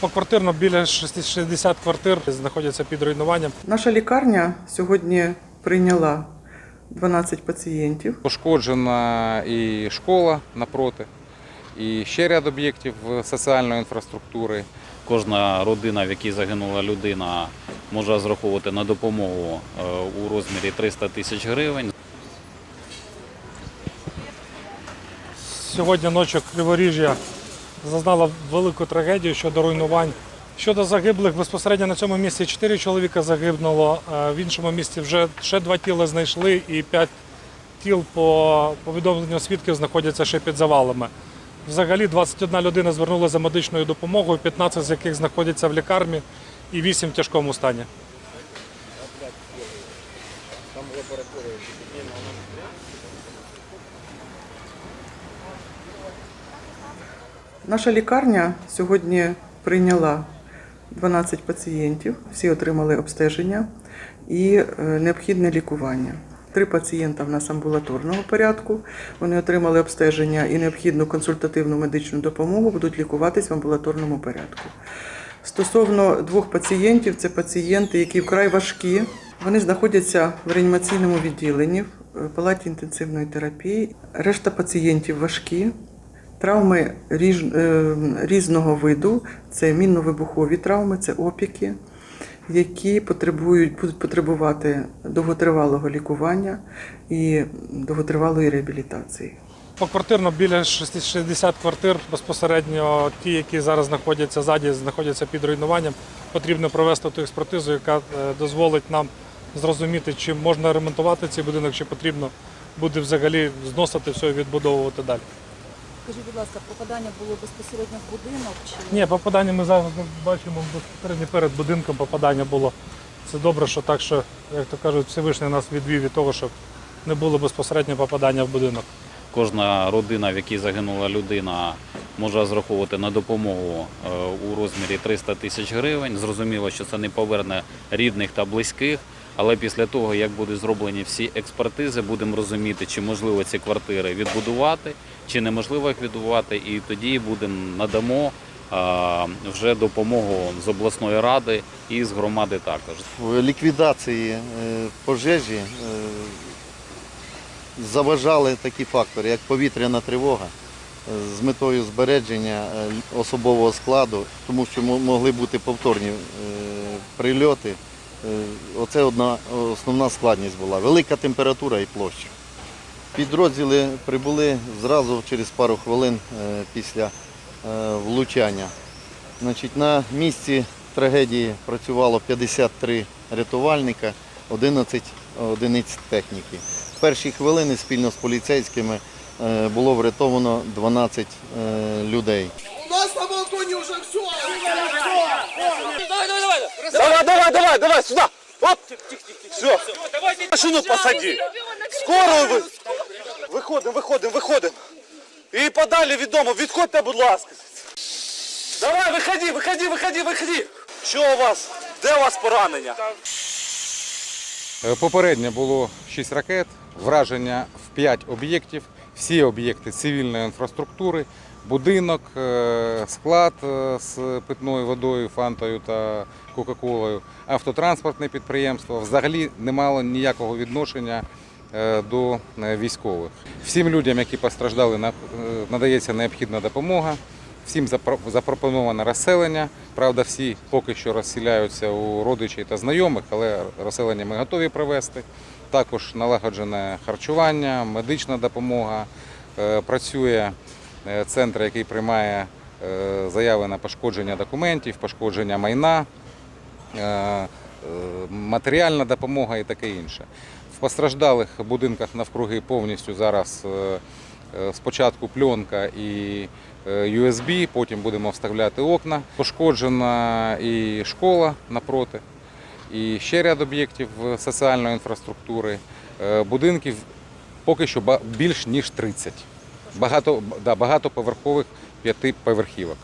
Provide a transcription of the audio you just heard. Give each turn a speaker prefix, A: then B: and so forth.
A: Поквартирно біля 60 квартир знаходяться під руйнуванням.
B: Наша лікарня сьогодні прийняла 12 пацієнтів.
C: Пошкоджена і школа напроти, і ще ряд об'єктів соціальної інфраструктури.
D: Кожна родина, в якій загинула людина, може розраховувати на допомогу е, у розмірі 300 тисяч гривень.
A: Сьогодні ночі Криворіжжя зазнала велику трагедію щодо руйнувань. Щодо загиблих, безпосередньо на цьому місці 4 чоловіка загинуло, а в іншому місці вже ще два тіла знайшли і 5 тіл по повідомленню свідків знаходяться ще під завалами. Взагалі 21 людина звернулася за медичною допомогою, 15 з яких знаходяться в лікарні і 8 в тяжкому стані.
B: Наша лікарня сьогодні прийняла 12 пацієнтів, всі отримали обстеження і е, необхідне лікування. Три пацієнта в нас амбулаторного порядку. Вони отримали обстеження і необхідну консультативну медичну допомогу, будуть лікуватись в амбулаторному порядку. Стосовно двох пацієнтів, це пацієнти, які вкрай важкі. Вони знаходяться в реанімаційному відділенні, в палаті інтенсивної терапії. Решта пацієнтів важкі. Травми ріж- е, різного виду це мінно-вибухові травми, це опіки, які потребують, будуть потребувати довготривалого лікування і довготривалої реабілітації.
A: Поквартирно біля 60 квартир безпосередньо ті, які зараз знаходяться ззаді, знаходяться під руйнуванням. Потрібно провести ту експертизу, яка е, дозволить нам зрозуміти, чи можна ремонтувати цей будинок, чи потрібно буде взагалі зносити все і відбудовувати далі.
E: Скажіть, будь ласка, попадання було безпосередньо в будинок чи
A: Ні, попадання ми зараз бачимо безпосередньо перед будинком попадання було. Це добре, що так, що, як то кажуть, Всевишній нас відвів від того, щоб не було безпосередньо попадання в будинок.
D: Кожна родина, в якій загинула людина, може розраховувати на допомогу е, у розмірі 300 тисяч гривень. Зрозуміло, що це не поверне рідних та близьких. Але після того, як будуть зроблені всі експертизи, будемо розуміти, чи можливо ці квартири відбудувати, чи неможливо їх відбудувати, і тоді будемо надамо вже допомогу з обласної ради і з громади також.
F: в ліквідації е, пожежі е, заважали такі фактори, як повітряна тривога е, з метою збереження особового складу, тому що могли бути повторні прильоти. Е, Оце одна основна складність була. Велика температура і площа. Підрозділи прибули зразу через пару хвилин е, після е, влучання. Значить, на місці трагедії працювало 53 рятувальника, 11 одиниць техніки. В перші хвилини спільно з поліцейськими було врятовано 12 е, людей.
G: У нас на балконе уже все.
H: Давай, давай, давай, давай, сюда. Оп. Все. Машину посади. Скоро ви. Виходимо, виходимо, виходимо. І подалі від дому. Відходьте, будь ласка. Давай, виходи, виходи, виходи, виходи. Що у вас? Де у вас поранення?
C: Попередньо було 6 ракет, враження в 5 об'єктів, всі об'єкти цивільної інфраструктури, будинок, е, склад е, з питною водою, фантою та Кока-Колою, автотранспортне підприємство. Взагалі не мало ніякого відношення е, до військових. Всім людям, які постраждали, надається необхідна допомога. Всім запро- запропоновано розселення. Правда, всі поки що розселяються у родичів та знайомих, але розселення ми готові провести. Також налагоджене харчування, медична допомога. Е, Працює е, центр, який приймає е, заяви на пошкодження документів, пошкодження майна, матеріальна допомога і таке інше. В постраждалих будинках навкруги повністю зараз спочатку пленка і USB, потім будемо вставляти окна. Пошкоджена і школа напроти, і ще ряд об'єктів соціальної інфраструктури. Е, Будинків поки що більш ніж 30. Багато, да, багатоповерхових п'ятиповерхівок.